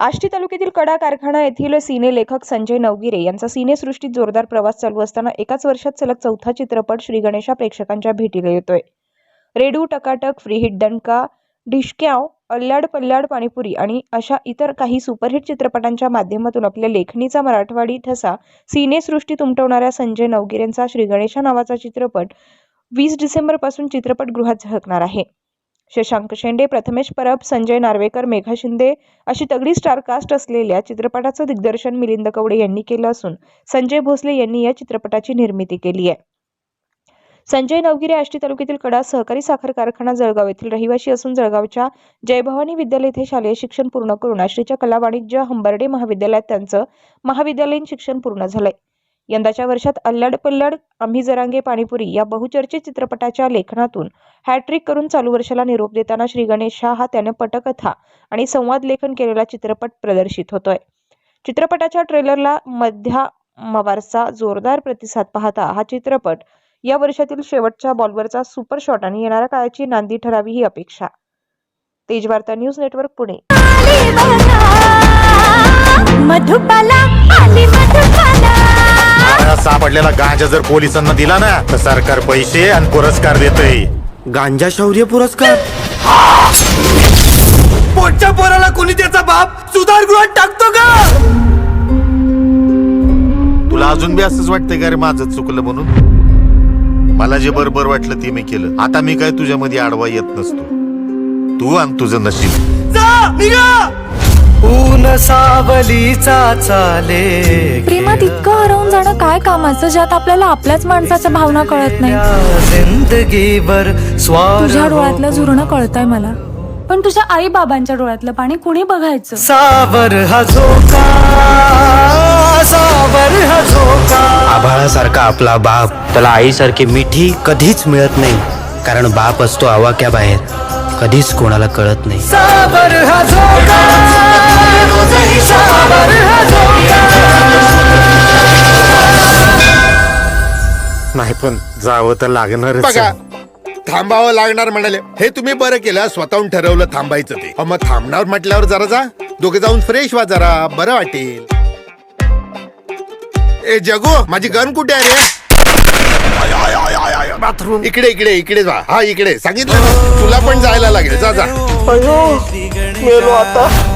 आष्टी तालुक्यातील कडा कारखाना येथील सिने लेखक संजय नवगिरे यांचा सिनेसृष्टीत जोरदार प्रवास चालू असताना एकाच वर्षात सलग चौथा चित्रपट श्री गणेशा प्रेक्षकांच्या भेटीला येतोय. रेडू टकाटक फ्री हिट दणका ढिशक्याव अल्लाड पल्लाड पाणीपुरी आणि अशा इतर काही सुपरहिट चित्रपटांच्या माध्यमातून आपल्या लेखणीचा मराठवाडी ठसा सिनेसृष्टीत उमटवणाऱ्या संजय नवगिरेंचा श्री गणेशा नावाचा चित्रपट वीस डिसेंबरपासून चित्रपटगृहात झळकणार आहे. शशांक शेंडे प्रथमेश परब संजय नार्वेकर मेघा शिंदे अशी तगडी स्टारकास्ट असलेल्या चित्रपटाचं दिग्दर्शन मिलिंद कवडे यांनी केलं असून संजय भोसले यांनी या चित्रपटाची निर्मिती केली आहे. संजय नवगिरे आष्टी तालुक्यातील कडा सहकारी साखर कारखाना जळगाव येथील रहिवासी असून जळगावच्या जयभवानी विद्यालय येथे शालेय शिक्षण पूर्ण करून आष्टीच्या कला वाणिज्य हंबर्डे महाविद्यालयात त्यांचं महाविद्यालयीन शिक्षण पूर्ण झालंय. यंदाच्या वर्षात अल्लड पल्लड आम्ही जरांगे पाणीपुरी या बहुचर्चित चित्रपटाच्या लेखनातून हॅट्रिक करून चालू वर्षाला निरोप देताना श्री गणेशा हा त्यानं पटकथा आणि संवाद लेखन केलेला चित्रपट प्रदर्शित होतोय. चित्रपटाच्या ट्रेलरला मध्या मवारचा जोरदार प्रतिसाद पाहता हा चित्रपट या वर्षातील शेवटच्या बॉलवरचा सुपर शॉट आणि येणाऱ्या काळाची नांदी ठरावी ही अपेक्षा. Tejvarta news network Pune. आली सापडलेला गांजा जर पोलिसांना दिला ना तर सरकार पैसे आणि पुरस्कार देतय. गांजा शौर्य पुरस्कार? पोटच्या पोराला कोणी त्याचा बाप सुधारगृहात टाकतो का? तुला अजून बी असंच वाटतंय का रे माझं चुकलं म्हणून? मला जे बरोबर वाटलं ते मी केलं. आता मी काय तुझ्यामध्ये आडवा येत नसतो. तू आणि तुझं नशीब. जा निघा! ऊन सावलीचा चाले प्रेमात इतकं हरवून जाणं काय कामाचं? ज्यात आपल्याला आपल्याच माणसाच्या भावना कळत नाही. जिंदगीवर स्वार तुझ्या डोळ्यातलं झुरणं कळतंय मला. पण तुझ्या आई बाबांच्या डोळ्यातलं पाणी कुणी बघायचं? सावर हा झोका सावर हा झोका. आभाळासारखा आपला बाप त्याला आईसारखी मिठी कधीच मिळत नाही. कारण बाप असतो आवाक्या बाहेर कधीच कोणाला कळत नाही. सावर हा झोका नाही पण जावं तर लागणारच बघा थांबावं लागणार म्हणाले. हे तुम्ही बरं केलं स्वतःहून ठरवलं थांबायचं ते. अहो, मग थांबणार म्हटल्यावर जरा जा. दोघे जाऊन फ्रेश व्हा जरा बरं वाटेल. ए जगू माझी गन कुठे आहे रे? बाथरूम. इकडे इकडे इकडे जा. हा इकडे. सांगितलं ना तुला पण जायला लागेल. जा जा. मेलो आता.